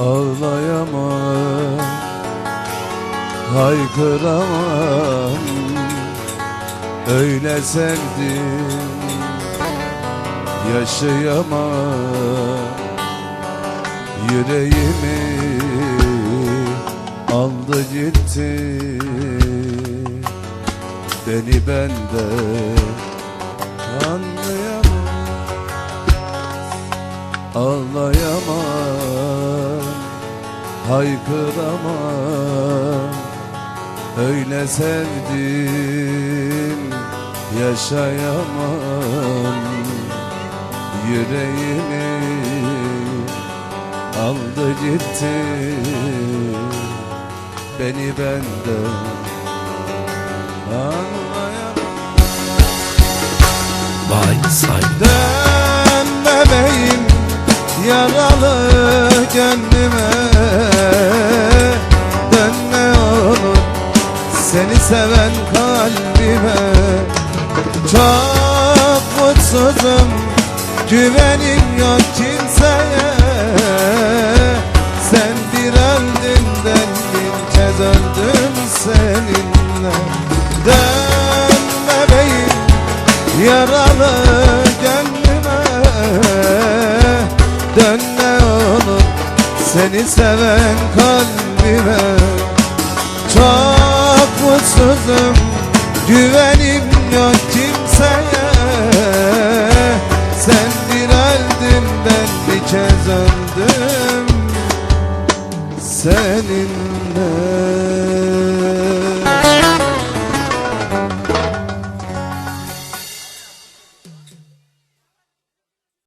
Ağlayamam Haykıramam. Öyle sevdim Yaşayamam. Yüreğimi aldı gitti. Beni benden anlayamam. Ağlayamam Haykıramam Öyle sevdim Yaşayamam. Yüreğimi Aldı gitti. Beni benden Anlayamam. Vay say. Dön bebeğim yaralı gönlüme seven kalbime. Çok mutsuzum güvenim yok kimseye. Sen bir öldün ben bin kez öldüm seninle. Dön bebeğim Yaralı gönlüme. Dönme olur Seni seven kalbime Mutsuzum Güvenim yok kimseye. Sen bir öldün ben bir kez öldüm. Seninle